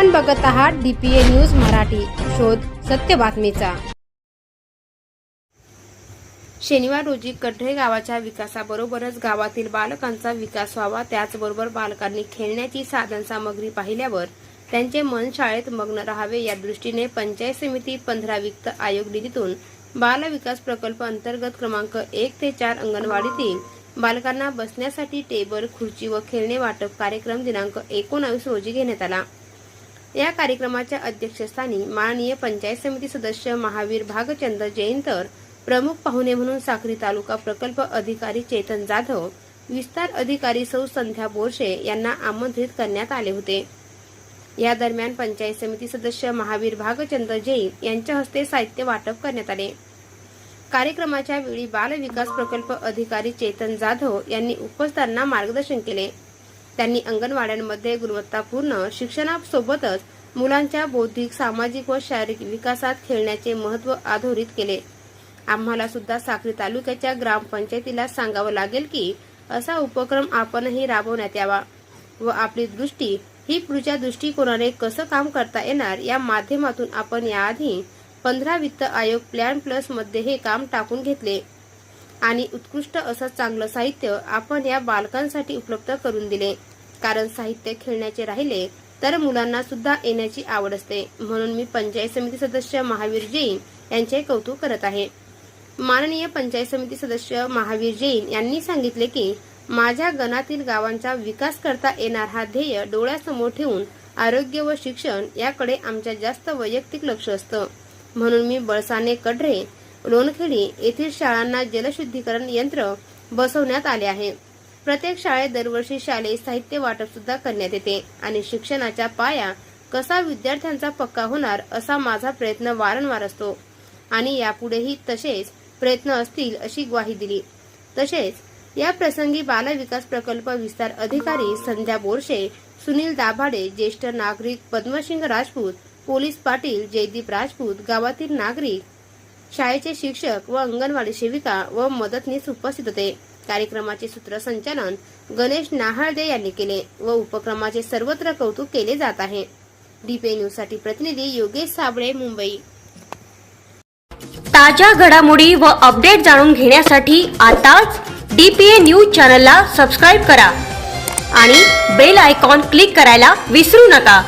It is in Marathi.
आपण बघत आहात डीपीए न्यूज मराठी. शोध सत्य बातमीचा. शनिवार रोजी कढरे गावाच्या विकासाबरोबरच गावातील बालकांचा विकास व्हावा त्याचबरोबर बालकांनी खेळण्याची साधन सामग्री पाहिल्यावर त्यांचे मन शाळेत मग्न राहावे या दृष्टीने पंचायत समिती पंधरा वित्त आयोग निधीतून बाल विकास प्रकल्प अंतर्गत क्रमांक एक ते चार अंगणवाडीतील बालकांना बसण्यासाठी टेबल खुर्ची व खेळणे वाटप कार्यक्रम दिनांक एकोणावीस रोजी घेण्यात आला. या कार्यक्रमाच्या अध्यक्षस्थानी माननीय पंचायत समिती सदस्य महावीर भागचंद जैन तर प्रमुख पाहुणे म्हणून साखरी तालुका प्रकल्प अधिकारी चेतन जाधव विस्तार अधिकारी सौ संध्या बोरशे यांना आमंत्रित करण्यात आले होते. या दरम्यान पंचायत समिती सदस्य महावीर भागचंद जैन यांच्या हस्ते साहित्य वाटप करण्यात आले. कार्यक्रमाच्या वेळी बाल विकास प्रकल्प अधिकारी चेतन जाधव यांनी उपस्थितांना मार्गदर्शन केले. त्यांनी अंगणवाड्यांमध्ये गुणवत्तापूर्ण शिक्षणासोबतच मुलांच्या बौद्धिक सामाजिक व शारीरिक विकासात खेळण्याचे महत्त्व अधोरित केले. आम्हाला सुद्धा साक्री तालुक्याच्या ग्रामपंचायतीला सांगावं लागेल की असा उपक्रम आपणही राबवण्यात यावा व आपली दृष्टी ही पुढच्या दृष्टिकोनाने कसं काम करता येणार या माध्यमातून आपण याआधी पंधरा वित्त आयोग प्लॅन प्लसमध्ये हे काम टाकून घेतले. आणि उत्कृष्ट असं चांगलं साहित्य आपण या बालकांसाठी उपलब्ध करून दिले. कारण साहित्य खेळण्याचे राहिले तर मुलांना सुद्धा येण्याची आवड असते. म्हणून मी पंचायत समिती सदस्य महावीर जैन यांचे कौतुक करत आहे. माननीय पंचायत समिती सदस्य महावीर जैन यांनी सांगितले की माझ्या गणातील गावांचा विकास करता येणार हा ध्येय डोळ्यासमोर ठेवून आरोग्य व शिक्षण याकडे आमच्या जास्त वैयक्तिक लक्ष असतं. म्हणून मी बळसाने कढरे लोणखेडी येथील शाळांना जलशुद्धीकरण यंत्र बसवण्यात आले आहे. प्रत्येक शाळेत दरवर्षी शालेय साहित्य वाटप सुद्धा करण्यात येते आणि शिक्षणाचा पाया कसा विद्यार्थ्यांचा पक्का होणार असा माझा प्रयत्न वारंवार असतो. आणि यापुढेही तसेच प्रयत्न असतील अशी ग्वाही दिली. तसेच या प्रसंगी बाल विकास प्रकल्प विस्तार अधिकारी संध्या बोरशे सुनील दाभाडे ज्येष्ठ नागरिक पद्मसिंग राजपूत पोलीस पाटील जयदीप राजपूत गावातील नागरिक शाळेचे शिक्षक व अंगणवाडी सेविका व मदतनीस उपस्थित होते. कार्यक्रमाचे सूत्रसंचालन गणेश नाहळदे यांनी केले व उपक्रमाचे सर्वत्र कौतुक केले जात आहे. डीपे न्यूजसाठी प्रतिनिधी योगेश साबळे मुंबई. ताज्या घडामोडी व अपडेट जाणून घेण्यासाठी आताच डीपीए न्यूज चॅनलला सबस्क्राईब करा आणि बेल आयकॉन क्लिक करायला विसरू नका.